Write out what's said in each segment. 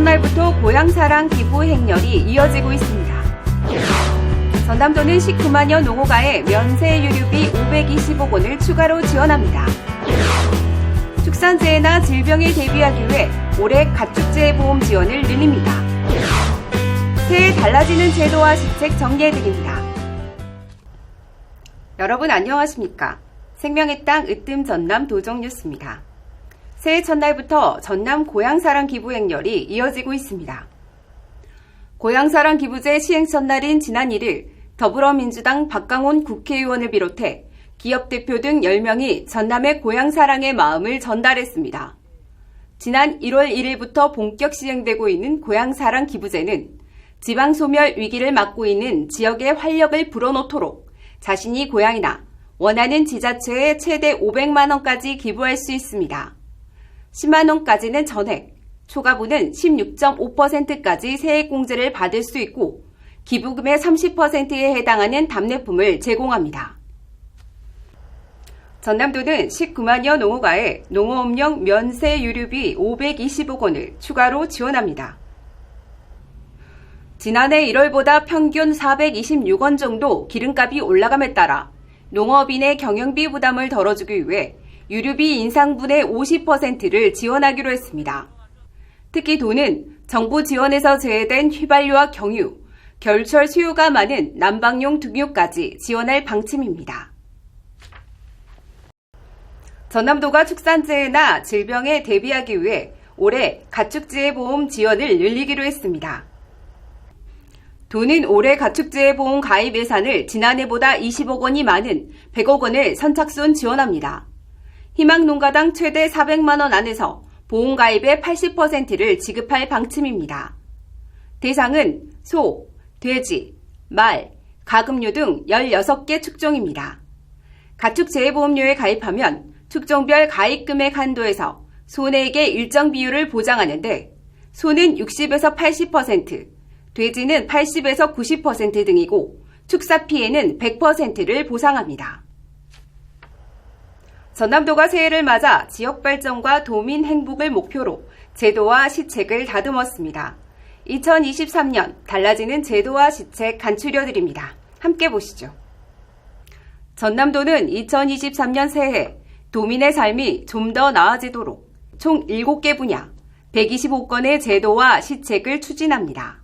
첫날부터 고향사랑 기부 행렬이 이어지고 있습니다. 전남도는 19만여 농호가에 면세 유류비 520억 원을 추가로 지원합니다. 축산재해나 질병에 대비하기 위해 올해 가축재해 보험 지원을 늘립니다. 새해 달라지는 제도와 시책 정리해드립니다. 여러분 안녕하십니까? 생명의 땅 으뜸 전남 도정 뉴스입니다. 새해 첫날부터 전남 고향사랑 기부 행렬이 이어지고 있습니다. 고향사랑 기부제 시행 첫날인 지난 1일 더불어민주당 박강원 국회의원을 비롯해 기업 대표 등 10명이 전남의 고향사랑의 마음을 전달했습니다. 지난 1월 1일부터 본격 시행되고 있는 고향사랑 기부제는 지방 소멸 위기를 막고 있는 지역의 활력을 불어넣도록 자신이 고향이나 원하는 지자체에 최대 500만 원까지 기부할 수 있습니다. 10만원까지는 전액, 초과분은 16.5%까지 세액공제를 받을 수 있고 기부금의 30%에 해당하는 답례품을 제공합니다. 전남도는 19만여 농호가에 농어업용 면세 유류비 520억 원을 추가로 지원합니다. 지난해 1월보다 평균 426원 정도 기름값이 올라감에 따라 농업인의 경영비 부담을 덜어주기 위해 유류비 인상분의 50%를 지원하기로 했습니다. 특히 도는 정부 지원에서 제외된 휘발유와 경유, 겨울철 수요가 많은 난방용 등유까지 지원할 방침입니다. 전남도가 축산재해나 질병에 대비하기 위해 올해 가축재해 보험 지원을 늘리기로 했습니다. 도는 올해 가축재해 보험 가입 예산을 지난해보다 20억 원이 많은 100억 원을 선착순 지원합니다. 희망농가당 최대 400만 원 안에서 보험 가입의 80%를 지급할 방침입니다. 대상은 소, 돼지, 말, 가금류 등 16개 축종입니다. 가축재해보험료에 가입하면 축종별 가입금액 한도에서 소에게 일정 비율을 보장하는데 소는 60에서 80%, 돼지는 80에서 90% 등이고 축사 피해는 100%를 보상합니다. 전남도가 새해를 맞아 지역 발전과 도민 행복을 목표로 제도와 시책을 다듬었습니다. 2023년 달라지는 제도와 시책 간추려 드립니다. 함께 보시죠. 전남도는 2023년 새해 도민의 삶이 좀 더 나아지도록 총 7개 분야 125건의 제도와 시책을 추진합니다.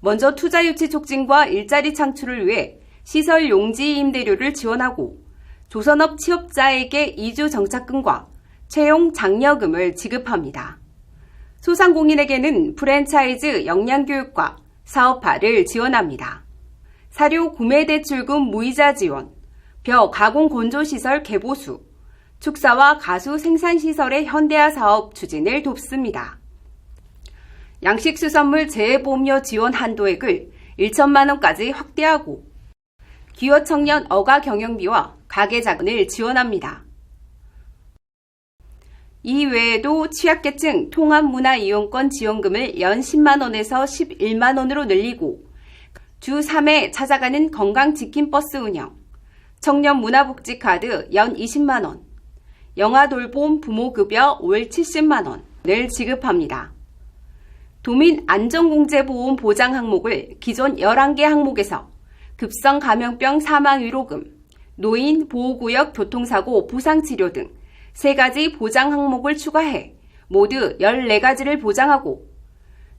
먼저 투자 유치 촉진과 일자리 창출을 위해 시설 용지 임대료를 지원하고 조선업 취업자에게 이주 정착금과 채용 장려금을 지급합니다. 소상공인에게는 프랜차이즈 역량교육과 사업화를 지원합니다. 사료 구매 대출금 무이자 지원, 벼 가공 건조시설 개보수, 축사와 가수 생산시설의 현대화 사업 추진을 돕습니다. 양식수산물 재해보험료 지원 한도액을 1천만 원까지 확대하고 기호 청년 어가 경영비와 가계 자금을 지원합니다. 이 외에도 취약계층 통합문화 이용권 지원금을 연 10만 원에서 11만 원으로 늘리고 주 3회 찾아가는 건강지킴버스 운영, 청년 문화복지카드 연 20만 원, 영아돌봄 부모급여 월 70만 원을 지급합니다. 도민 안전공제보험 보장 항목을 기존 11개 항목에서 급성 감염병 사망 위로금, 노인 보호구역 교통사고 보상치료 등세 가지 보장 항목을 추가해 모두 14가지를 보장하고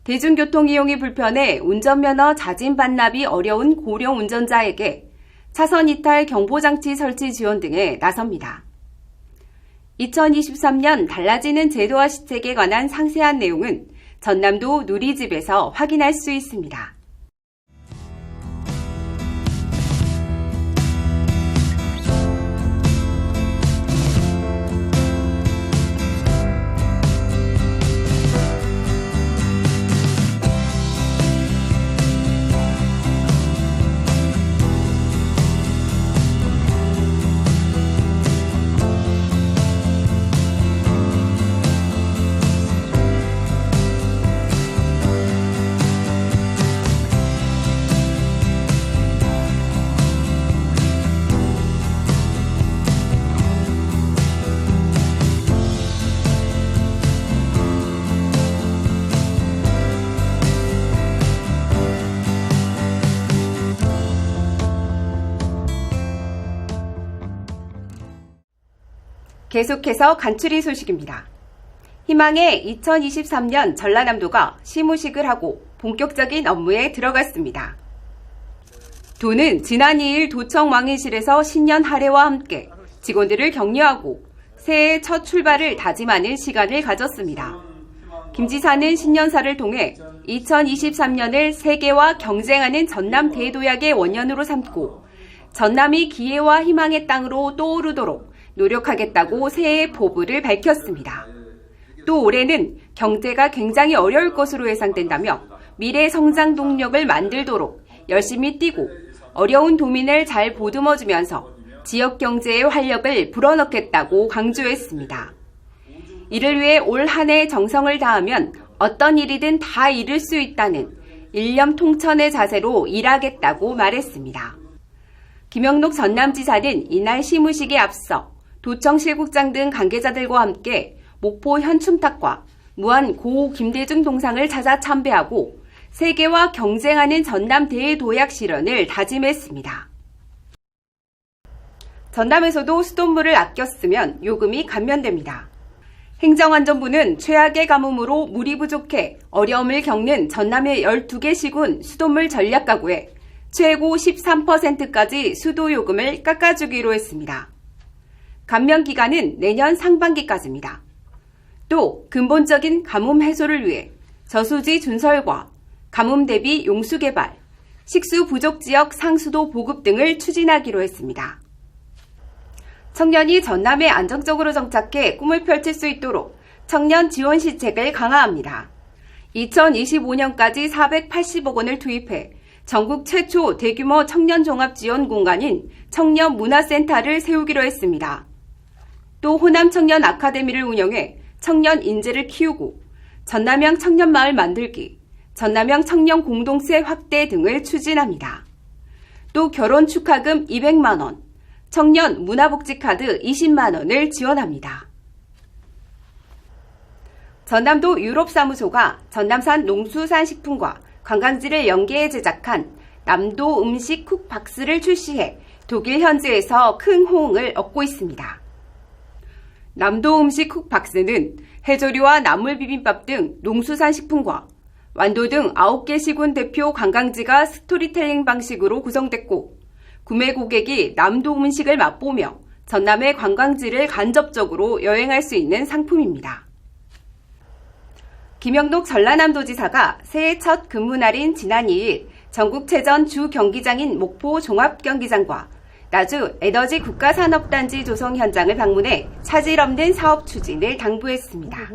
대중교통 이용이 불편해 운전면허 자진 반납이 어려운 고령 운전자에게 차선 이탈 경보장치 설치 지원 등에 나섭니다. 2023년 달라지는 제도와 시책에 관한 상세한 내용은 전남도 누리집에서 확인할 수 있습니다. 계속해서 간추린 소식입니다. 희망의 2023년 전라남도가 시무식을 하고 본격적인 업무에 들어갔습니다. 도는 지난 2일 도청 왕의실에서 신년 할애와 함께 직원들을 격려하고 새해 첫 출발을 다짐하는 시간을 가졌습니다. 김 지사는 신년사를 통해 2023년을 세계와 경쟁하는 전남 대도약의 원년으로 삼고 전남이 기회와 희망의 땅으로 떠오르도록 노력하겠다고 새해 포부를 밝혔습니다. 또 올해는 경제가 굉장히 어려울 것으로 예상된다며 미래 성장 동력을 만들도록 열심히 뛰고 어려운 도민을 잘 보듬어주면서 지역 경제의 활력을 불어넣겠다고 강조했습니다. 이를 위해 올 한 해 정성을 다하면 어떤 일이든 다 이룰 수 있다는 일념 통천의 자세로 일하겠다고 말했습니다. 김영록 전남지사는 이날 시무식에 앞서 도청 실국장 등 관계자들과 함께 목포 현충탑과 무한 고 김대중 동상을 찾아 참배하고 세계와 경쟁하는 전남 대도약 실현을 다짐했습니다. 전남에서도 수돗물을 아껴 쓰면 요금이 감면됩니다. 행정안전부는 최악의 가뭄으로 물이 부족해 어려움을 겪는 전남의 12개 시군 수돗물 전략 가구에 최고 13%까지 수도요금을 깎아주기로 했습니다. 감면 기간은 내년 상반기까지입니다. 또 근본적인 가뭄 해소를 위해 저수지 준설과 가뭄 대비 용수 개발, 식수 부족 지역 상수도 보급 등을 추진하기로 했습니다. 청년이 전남에 안정적으로 정착해 꿈을 펼칠 수 있도록 청년 지원 시책을 강화합니다. 2025년까지 480억 원을 투입해 전국 최초 대규모 청년 종합 지원 공간인 청년 문화센터를 세우기로 했습니다. 또 호남 청년 아카데미를 운영해 청년 인재를 키우고 전남형 청년 마을 만들기, 전남형 청년 공동체 확대 등을 추진합니다. 또 결혼 축하금 200만 원, 청년 문화복지 카드 20만 원을 지원합니다. 전남도 유럽 사무소가 전남산 농수산 식품과 관광지를 연계해 제작한 남도 음식 쿡박스를 출시해 독일 현지에서 큰 호응을 얻고 있습니다. 남도 음식 쿡 박스는 해조류와 나물 비빔밥 등 농수산 식품과 완도 등 9개 시군 대표 관광지가 스토리텔링 방식으로 구성됐고 구매 고객이 남도 음식을 맛보며 전남의 관광지를 간접적으로 여행할 수 있는 상품입니다. 김영록 전라남도지사가 새해 첫 근무날인 지난 2일 전국체전 주 경기장인 목포 종합경기장과 나주 에너지 국가산업단지 조성 현장을 방문해 차질 없는 사업 추진을 당부했습니다.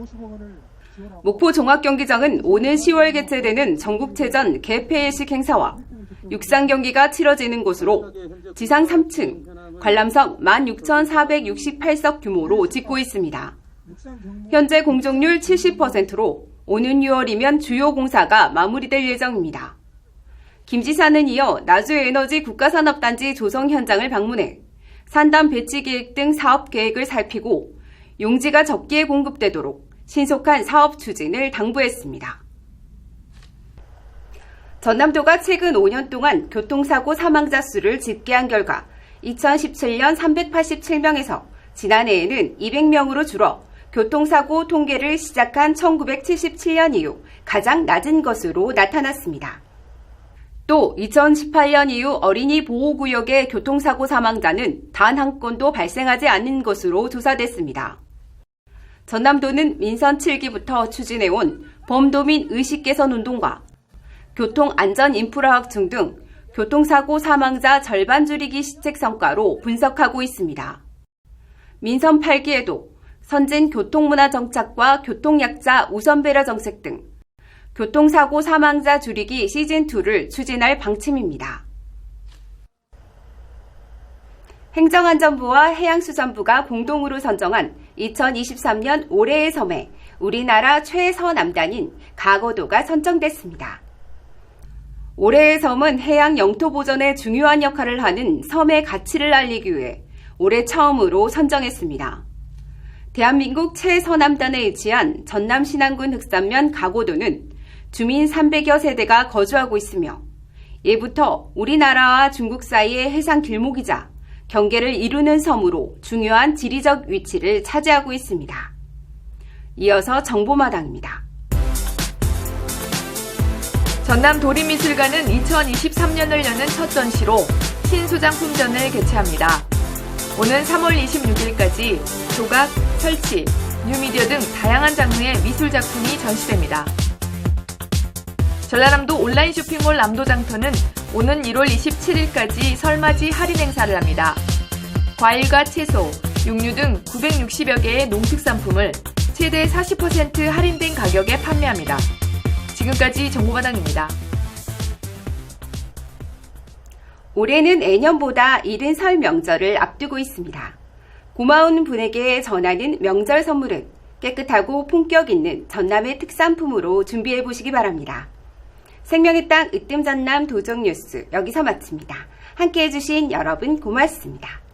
목포 종합경기장은 오는 10월 개최되는 전국체전 개폐예식 행사와 육상 경기가 치러지는 곳으로 지상 3층, 관람석 16,468석 규모로 짓고 있습니다. 현재 공정률 70%로 오는 6월이면 주요 공사가 마무리될 예정입니다. 김 지사는 이어 나주에너지 국가산업단지 조성 현장을 방문해 산담 배치 계획 등 사업 계획을 살피고 용지가 적기에 공급되도록 신속한 사업 추진을 당부했습니다. 전남도가 최근 5년 동안 교통사고 사망자 수를 집계한 결과 2017년 387명에서 지난해에는 200명으로 줄어 교통사고 통계를 시작한 1977년 이후 가장 낮은 것으로 나타났습니다. 또 2018년 이후 어린이 보호구역의 교통사고 사망자는 단 한 건도 발생하지 않는 것으로 조사됐습니다. 전남도는 민선 7기부터 추진해온 범도민 의식 개선 운동과 교통 안전 인프라 확충 등 교통사고 사망자 절반 줄이기 시책 성과로 분석하고 있습니다. 민선 8기에도 선진 교통문화 정착과 교통약자 우선 배려 정책 등 교통사고 사망자 줄이기 시즌2를 추진할 방침입니다. 행정안전부와 해양수산부가 공동으로 선정한 2023년 올해의 섬에 우리나라 최서남단인 가거도가 선정됐습니다. 올해의 섬은 해양 영토 보전에 중요한 역할을 하는 섬의 가치를 알리기 위해 올해 처음으로 선정했습니다. 대한민국 최서남단에 위치한 전남 신안군 흑산면 가고도는 주민 300여 세대가 거주하고 있으며 예부터 우리나라와 중국 사이의 해상 길목이자 경계를 이루는 섬으로 중요한 지리적 위치를 차지하고 있습니다. 이어서 정보마당입니다. 전남 도림미술관은 2023년을 여는 첫 전시로 신소장품전을 개최합니다. 오는 3월 26일까지 조각, 설치, 뉴미디어 등 다양한 장르의 미술 작품이 전시됩니다. 전라남도 온라인 쇼핑몰 남도장터는 오는 1월 27일까지 설맞이 할인 행사를 합니다. 과일과 채소, 육류 등 960여 개의 농특산품을 최대 40% 할인된 가격에 판매합니다. 지금까지 정보마당입니다. 올해는 애년보다 이른 설 명절을 앞두고 있습니다. 고마운 분에게 전하는 명절 선물은 깨끗하고 품격 있는 전남의 특산품으로 준비해 보시기 바랍니다. 생명의 땅 으뜸 전남 도정 뉴스 여기서 마칩니다. 함께 해주신 여러분 고맙습니다.